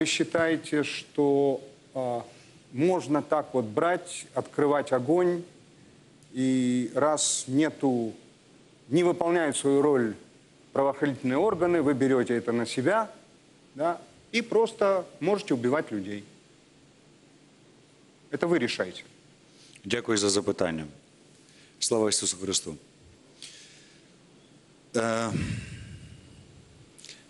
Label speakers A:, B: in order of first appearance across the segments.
A: Вы считаете, что а, можно так вот брать, открывать огонь, и раз нету, не выполняют свою роль правоохранительные органы, вы берете это на себя, да, и просто можете убивать людей. Это вы решаете.
B: Дякую за запитання. Слава Ісусу Христу. Е,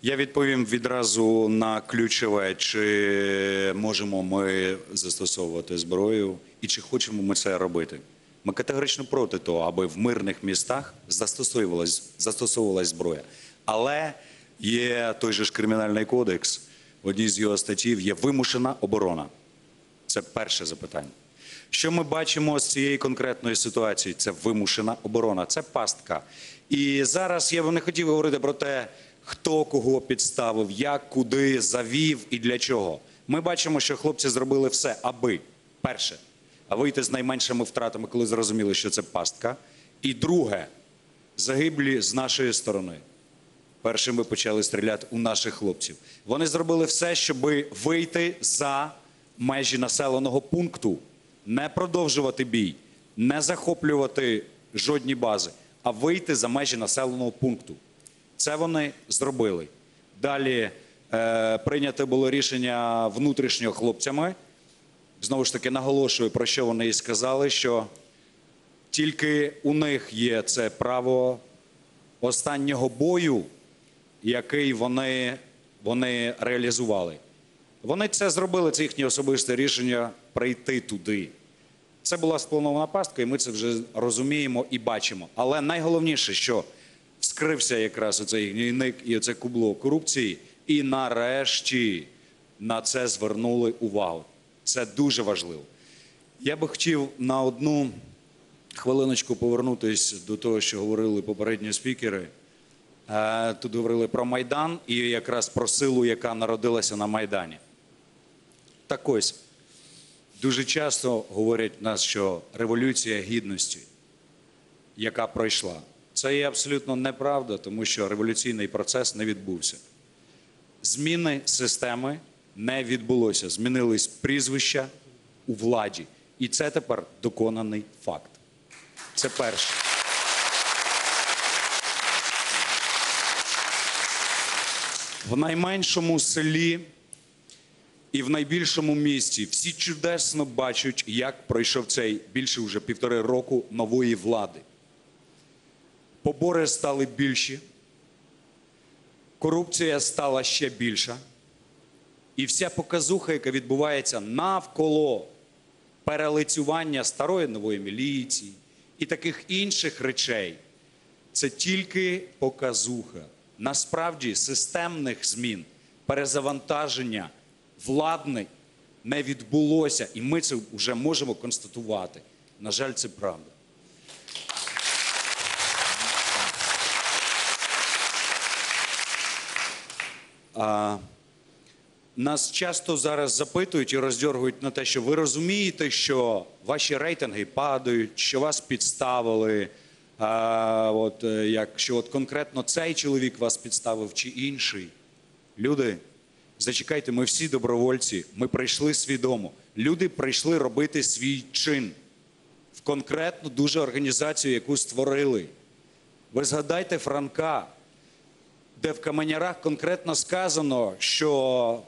B: я відповім відразу на ключове, чи можемо ми застосовувати зброю і чи хочемо ми це робити. Ми категорично проти того, аби в мирних містах застосовувалась, застосовувалась зброя. Але є той же ж кримінальний кодекс, в одній з його статтів є вимушена оборона. Це перше запитання. Що ми бачимо з цієї конкретної ситуації? Це вимушена оборона, це пастка. І зараз я б не хотів говорити про те, хто кого підставив, як, куди, завів і для чого. Ми бачимо, що хлопці зробили все, аби перше, вийти з найменшими втратами, коли зрозуміли, що це пастка. І друге, загиблі з нашої сторони. Першими почали стріляти у наших хлопців. Вони зробили все, щоб вийти за межі населеного пункту, не продовжувати бій, не захоплювати жодні бази, а вийти за межі населеного пункту. Це вони зробили. Далі е, прийняте було рішення внутрішньо хлопцями. Знову ж таки, наголошую, про що вони і сказали, що тільки у них є це право останнього бою, який вони, вони реалізували. Вони це зробили, це їхнє особисте рішення прийти туди. Це була спланована пастка, і ми це вже розуміємо і бачимо. Але найголовніше, що вскрився якраз оцей гнійник і оце кубло корупції, і нарешті на це звернули увагу. Це дуже важливо. Я би хотів на одну хвилиночку повернутися до того, що говорили попередні спікери. Е, Тут говорили про Майдан і якраз про силу, яка народилася на Майдані. Так ось, дуже часто говорять в нас, що революція гідності, яка пройшла, це є абсолютно неправда, тому що революційний процес не відбувся. Зміни системи не відбулося. Змінились прізвища у владі. І це тепер доконаний факт. Це перше. В найменшому селі і в найбільшому місті всі чудесно бачать, як пройшов цей більше вже півтори року нової влади. Побори стали більші, корупція стала ще більша. І вся показуха, яка відбувається навколо перелицювання старої нової міліції і таких інших речей, це тільки показуха. Насправді системних змін, перезавантаження владних не відбулося, і ми це вже можемо констатувати. На жаль, це правда. А, нас часто зараз запитують і роздьоргують на те, що ви розумієте, що ваші рейтинги падають, що вас підставили. А, от, е, якщо от конкретно цей чоловік вас підставив чи інший. Люди, зачекайте, ми всі добровольці, ми прийшли свідомо. Люди прийшли робити свій чин в конкретну дуже організацію, яку створили. Ви згадайте Франка, де в Каменярах конкретно сказано, що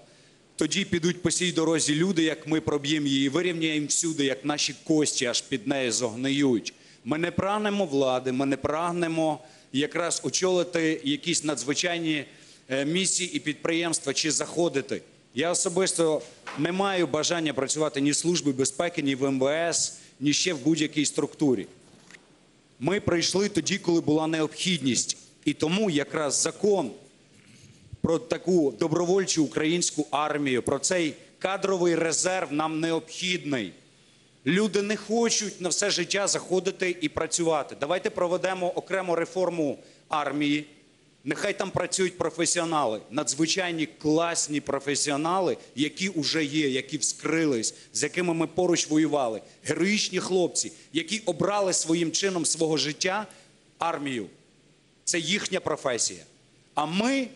B: тоді підуть по цій дорозі люди, як ми проб'ємо її, вирівняємо всюди, як наші кості аж під нею зогниють. Ми не прагнемо влади, ми не прагнемо якраз очолити якісь надзвичайні е, місії і підприємства чи заходити. Я особисто не маю бажання працювати ні в Службі безпеки, ні в МВС, ні ще в будь-якій структурі. Ми прийшли тоді, коли була необхідність. І тому якраз закон про таку добровольчу українську армію, про цей кадровий резерв нам необхідний. Люди не хочуть на все життя заходити і працювати. Давайте проведемо окрему реформу армії. Нехай там працюють професіонали, надзвичайні класні професіонали, які вже є, які вскрились, з якими ми поруч воювали. Героїчні хлопці, які обрали своїм чином свого життя армію. Це їхня професія. А ми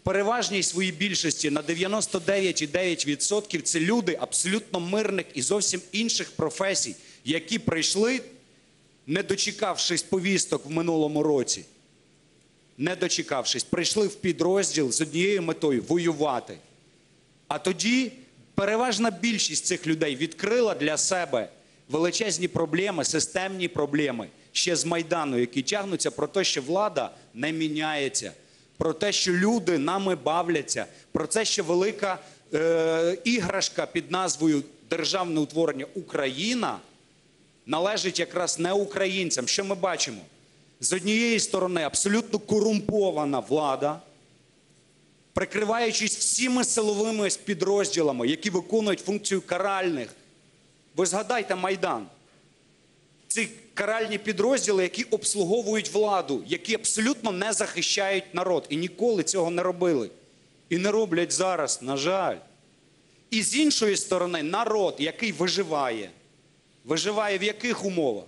B: в переважній своїй більшості на 99,9% це люди абсолютно мирних і зовсім інших професій, які прийшли, не дочекавшись повісток в минулому році, не дочекавшись, прийшли в підрозділ з однією метою воювати. А тоді переважна більшість цих людей відкрила для себе величезні проблеми, системні проблеми ще з Майдану, які тягнуться про те, що влада не міняється, про те, що люди нами бавляться, про те, що велика е, іграшка під назвою Державне утворення Україна належить якраз не українцям. Що ми бачимо? З однієї сторони, абсолютно корумпована влада, прикриваючись всіми силовими підрозділами, які виконують функцію каральних. Ви згадайте Майдан. Ці каральні підрозділи, які обслуговують владу, які абсолютно не захищають народ і ніколи цього не робили. І не роблять зараз, на жаль. І з іншої сторони, народ, який виживає, виживає в яких умовах?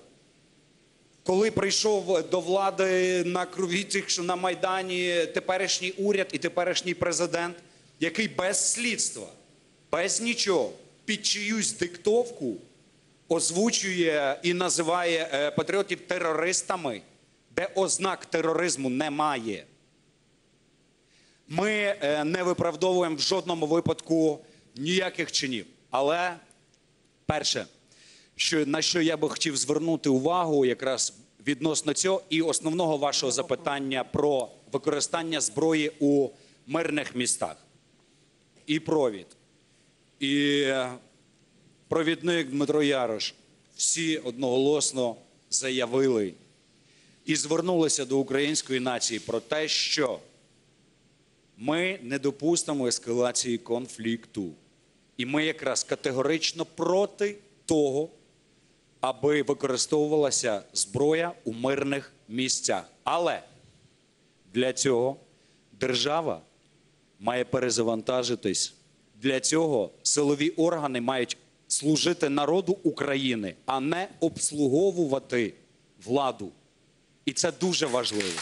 B: Коли прийшов до влади на крові тих, що на Майдані теперішній уряд і теперішній президент, який без слідства, без нічого, під чиюсь диктовку озвучує і називає е, патріотів терористами, де ознак тероризму немає. Ми е, не виправдовуємо в жодному випадку ніяких чинів. Але перше, що, на що я би хотів звернути увагу якраз відносно цього і основного вашого запитання про використання зброї у мирних містах. І провід, і провідник Дмитро Ярош всі одноголосно заявили і звернулися до української нації про те, що ми не допустимо ескалації конфлікту. І ми якраз категорично проти того, аби використовувалася зброя у мирних місцях. Але для цього держава має перезавантажитись. Для цього силові органи мають служити народу України, а не обслуговувати владу. І це дуже важливо.